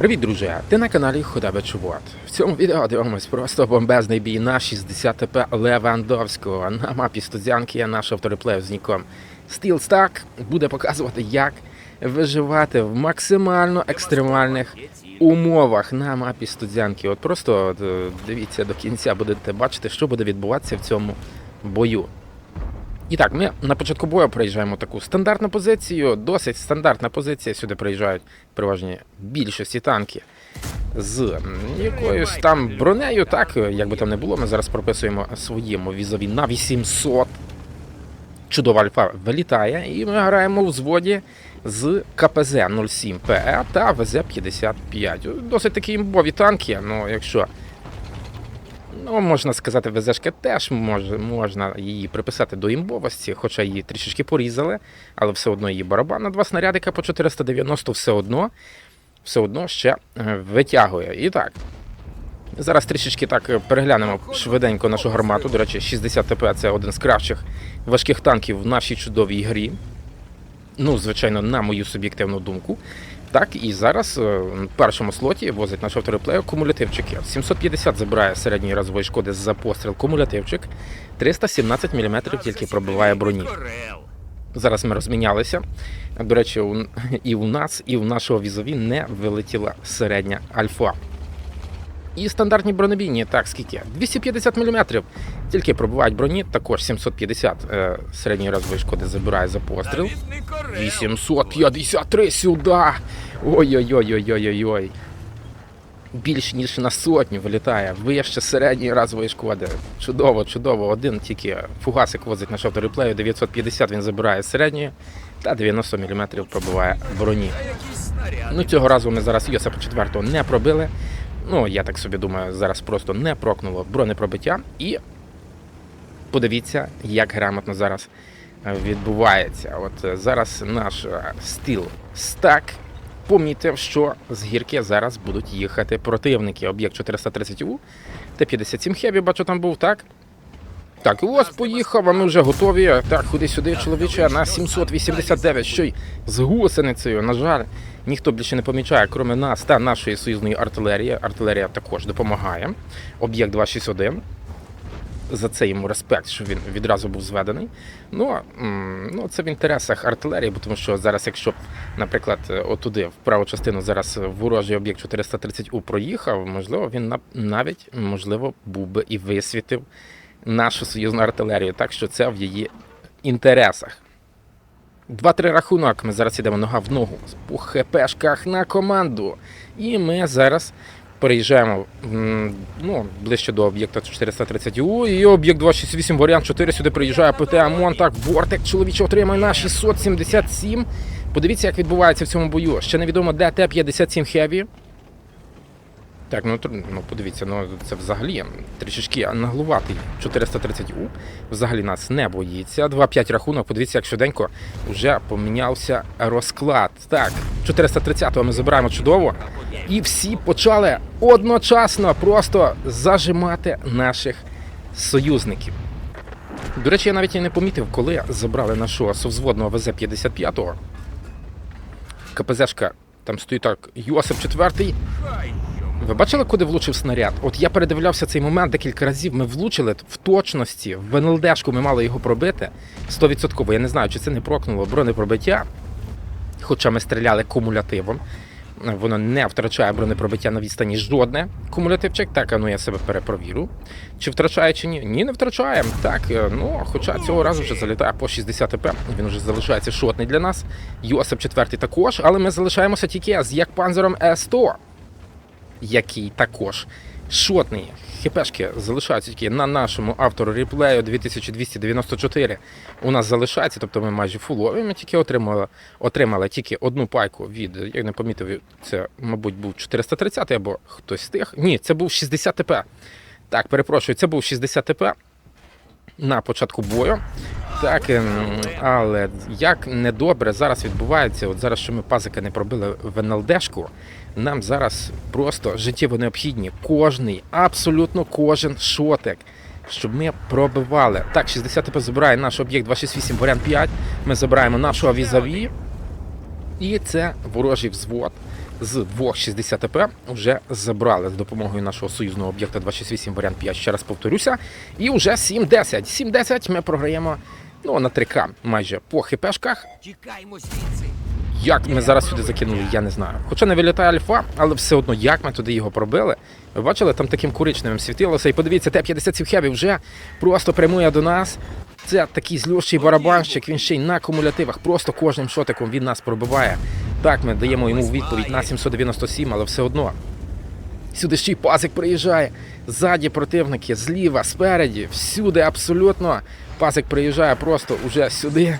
Привіт, друзі! Ти на каналі Ходабе Чуват. В цьому відео дивимось просто бомбезний бій на 60 ТП Левандовського на мапі Студзянки наш автореплею з ніком SteelStack буде показувати, як виживати в максимально екстремальних умовах на мапі Студзянки. От просто е, дивіться до кінця, будете бачити, що буде відбуватися в цьому бою. І так, ми на початку бою приїжджаємо таку стандартну позицію, досить стандартна позиція. Сюди приїжджають переважні більшості танки з якоюсь там бронею. Так, як би там не було, ми зараз прописуємо своєму візові на 800. Чудова альфа вилітає, і ми граємо в зводі з КПЗ 07 ПЕ та ВЗ-55. Досить такі імбові танки, ну якщо Ну, можна сказати, ВЗшка теж може, можна її приписати до імбовості, хоча її трішечки порізали, але все одно її барабан на два снарядика по 490 все одно, все одно ще е, витягує. І так. Зараз трішечки так е, переглянемо швиденько нашу гармату. До речі, 60 ТП це один з кращих важких танків в нашій чудовій грі. Ну, звичайно, на мою суб'єктивну думку. Так, і зараз е, в першому слоті возить наш автореплею кумулятивчики. 750 забирає середньої разової шкоди за постріл кумулятивчик. 317 мм тільки пробиває броні. Зараз ми розмінялися. До речі, і у нас, і у нашого візові не вилетіла середня альфа. І стандартні бронебійні, так, скільки? 250 мм. Тільки пробивають броні, також 750 е, середньої разової шкоди забирає за постріл. 853 сюди. Ой-ой-ой-ой-ой-ой. Більш ніж на сотню вилітає. Вище середньої разової шкоди. Чудово, чудово. Один тільки фугасик возить наш автореплею. 950 він забирає середньої та 90 мм пробиває броні. Ну, цього разу ми зараз Йосипа 4 не пробили. Ну, я так собі думаю, зараз просто не прокнуло бронепробиття. І подивіться, як грамотно зараз е, відбувається. От е, зараз наш е, стіл стак помітив, що з гірки зараз будуть їхати противники. Об'єкт 430 У, Т-57 Хеві, бачу, там був, так? Так, і ось поїхав, а ми вже готові. Так, ходи сюди, чоловіче, на 789, що й з гусеницею. На жаль, ніхто більше не помічає, крім нас та нашої союзної артилерії. Артилерія також допомагає. Об'єкт 261. За це йому респект, що він відразу був зведений. Ну, ну це в інтересах артилерії, бо тому що зараз, якщо, наприклад, е, отуди, в праву частину, зараз ворожий об'єкт 430 У проїхав, можливо, він на- навіть можливо був би і висвітив нашу союзну артилерію, так що це в її інтересах. 2-3 рахунок. Ми зараз йдемо нога в ногу по ХПшках на команду. І ми зараз переїжджаємо ну, ближче до об'єкта 430 У. І об'єкт 268 варіант 4 сюди приїжджає ПТ ОМОН. Так, Вортек чоловіче отримає на 677. Подивіться, як відбувається в цьому бою. Ще невідомо, де Т-57 Heavy. Так, ну, ну подивіться, ну це взагалі трішечки наглуватий 430 У. Взагалі нас не боїться. 2-5 рахунок. Подивіться, як швиденько вже помінявся розклад. Так, 430-го ми забираємо чудово. І всі почали одночасно просто зажимати наших союзників. До речі, я навіть і не помітив, коли забрали нашого совзводного ВЗ-55. КПЗшка там стоїть так, Йосип 4 ви бачили, куди влучив снаряд? От я передивлявся цей момент декілька разів. Ми влучили в точності, в НЛДшку ми мали його пробити 100%. Я не знаю, чи це не прокнуло бронепробиття. Хоча ми стріляли кумулятивом. Воно не втрачає бронепробиття на відстані жодне кумулятивчик. Так, ну я себе перепровірю. Чи втрачає, чи ні? Ні, не втрачає. Так, е, ну хоча цього разу вже залітає по 60 ТП. Він вже залишається шотний для нас. Йосип 4 також, але ми залишаємося тільки з як панзером С100 який також шотний. Хіпешки залишаються тільки на нашому автору реплею 2294. У нас залишається, тобто ми майже фулові. Ми тільки отримали, отримали тільки одну пайку від, я не помітив, це, мабуть, був 430 або хтось з тих. Ні, це був 60 ТП. Так, перепрошую, це був 60 ТП на початку бою. Так, ем, але як недобре зараз відбувається, от зараз, що ми пазика не пробили в НЛДшку, нам зараз просто життєво необхідні кожний, абсолютно кожен шотик, щоб ми пробивали. Так, 60 ТП забирає наш об'єкт 268 варіант 5. Ми забираємо нашого візаві. І це ворожий взвод. з двох 60 ТП вже забрали з допомогою нашого союзного об'єкта 268 варіант 5. Ще раз повторюся. І вже 7-10. 7-10 ми програємо ну, на 3К майже по хпшках. Тікаймо звідси. Як ми зараз сюди закинули, я не знаю. Хоча не вилітає альфа, але все одно, як ми туди його пробили. Ви бачили, там таким коричневим світилося. І подивіться, Т-57 Хеві вже просто прямує до нас. Це такий злющий барабанщик, він ще й на кумулятивах, просто кожним шотиком він нас пробиває. Так, ми даємо йому відповідь на 797, але все одно. Сюди ще й пазик приїжджає. Ззаді противники, зліва, спереді, всюди абсолютно. Пазик приїжджає просто уже сюди.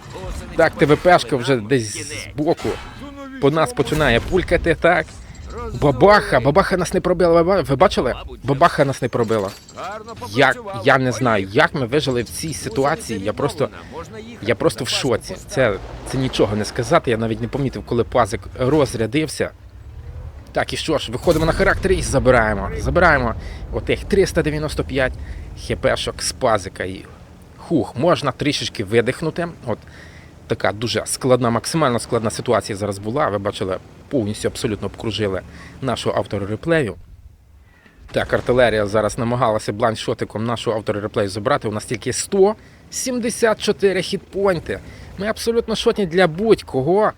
Так, ТВПшка вже десь збоку по нас починає пулькати, так. Бабаха, бабаха нас не пробила. Ви бачили? Бабаха нас не пробила. Попрацював. я не знаю, як ми вижили в цій ситуації. Я просто я просто в шоці. Це, це нічого не сказати. Я навіть не помітив, коли пазик розрядився. Так, і що ж, виходимо на характер і забираємо. Забираємо отих 395 хпшок з пазика. Хух, можна трішечки видихнути. От така дуже складна, максимально складна ситуація зараз була. Ви бачили, повністю абсолютно обкружили нашого автора реплею. Так, артилерія зараз намагалася бланшотиком нашого автора реплею забрати. У нас тільки 174 хітпойнти. Ми абсолютно шотні для будь-кого.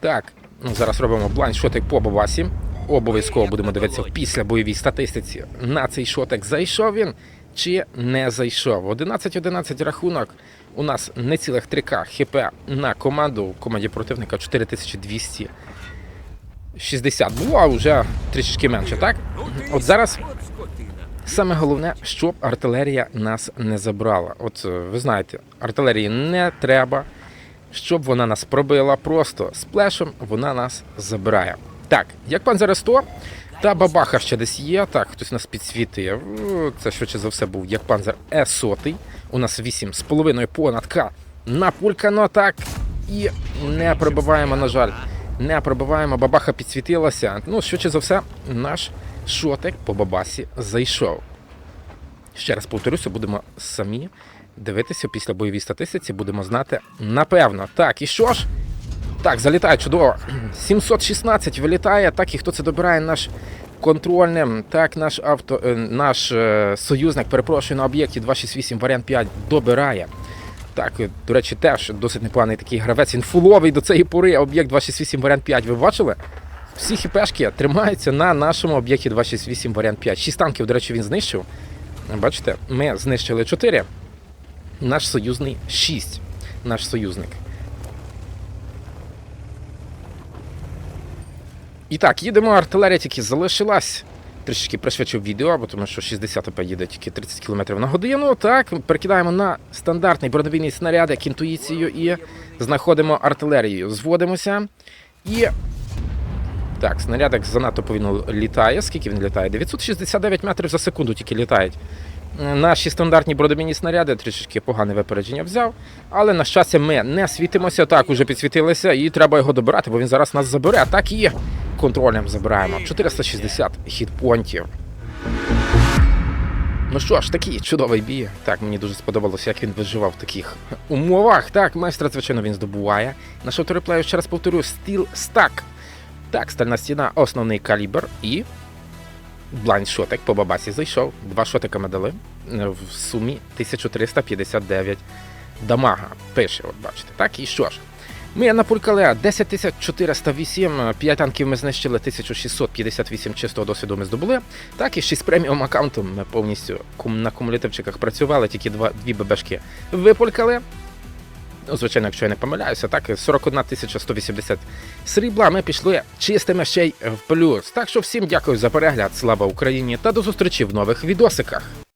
Так, ну зараз робимо бланшотик по бабасі. Обов'язково будемо дивитися після бойовій статистиці. На цей шотик зайшов він чи не зайшов. 11-11 рахунок. У нас не цілих 3К хп на команду. У команді противника 4200. 60 було, а вже трішечки менше, так? От зараз Саме головне, щоб артилерія нас не забрала. От е, ви знаєте, артилерії не треба, щоб вона нас пробила. Просто сплешем вона нас забирає. Так, як пан зараз 100, та бабаха ще десь є. Так, хтось нас підсвітив. Це швидше за все був як панзер е 100 У нас 8,5 понад К на пулькано, так. І не пробиваємо, на жаль. Не пробиваємо, бабаха підсвітилася. Ну, швидше за все, наш шотик по бабасі зайшов. Ще раз повторюся, будемо самі дивитися після бойовій статистиці, будемо знати напевно. Так, і що ж? Так, залітає чудово. 716 вилітає. Так, і хто це добирає наш контрольним. Так, наш авто, е, наш е, союзник, перепрошую, на об'єкті 268 варіант 5 добирає. Так, е, до речі, теж досить непоганий такий гравець. Він фуловий до цієї пори. Об'єкт 268 варіант 5. Ви бачили? Всі хіпешки тримаються на нашому об'єкті 268 варіант 5. Шість танків, до речі, він знищив. Бачите, ми знищили 4. Наш союзний 6. Наш союзник. І так, їдемо, артилерія тільки залишилась. Трішки пришвидшив відео, бо тому що 60 ОП їде тільки 30 км на годину. Так, перекидаємо на стандартний бронебійний снаряд, як інтуїцію, і знаходимо артилерію. Зводимося. І. Так, снарядик занадто повільно літає. Скільки він літає? 969 метрів за секунду тільки літають. Наші стандартні бронебійні снаряди трішечки погане випередження взяв, але на щастя ми не світимося. Так, уже підсвітилися, і треба його добирати, бо він зараз нас забере. Так і є. Контролем забираємо. 460 хітпонтів. Ну що ж, такий чудовий бій. Так, мені дуже сподобалося, як він виживав в таких умовах. Так, майстра, звичайно, він здобуває. Наш автореплею, ще раз повторю, стіл стак. Так, стальна стіна, основний калібр і Блайнд шотик по бабасі зайшов. Два шотика ми дали. Е, В сумі 1359 дамага. Пише, от бачите. Так, і що ж? Ми напулькали 10408, 5 танків ми знищили, 1658 чистого досвіду ми здобули. Так, і 6 преміум аккаунтом ми повністю на кумулятивчиках працювали, тільки два, дві ББшки випулькали. Ну, звичайно, якщо я не помиляюся, так, 41 180 срібла ми пішли чистими ще й в плюс. Так що всім дякую за перегляд, слава Україні та до зустрічі в нових відосиках.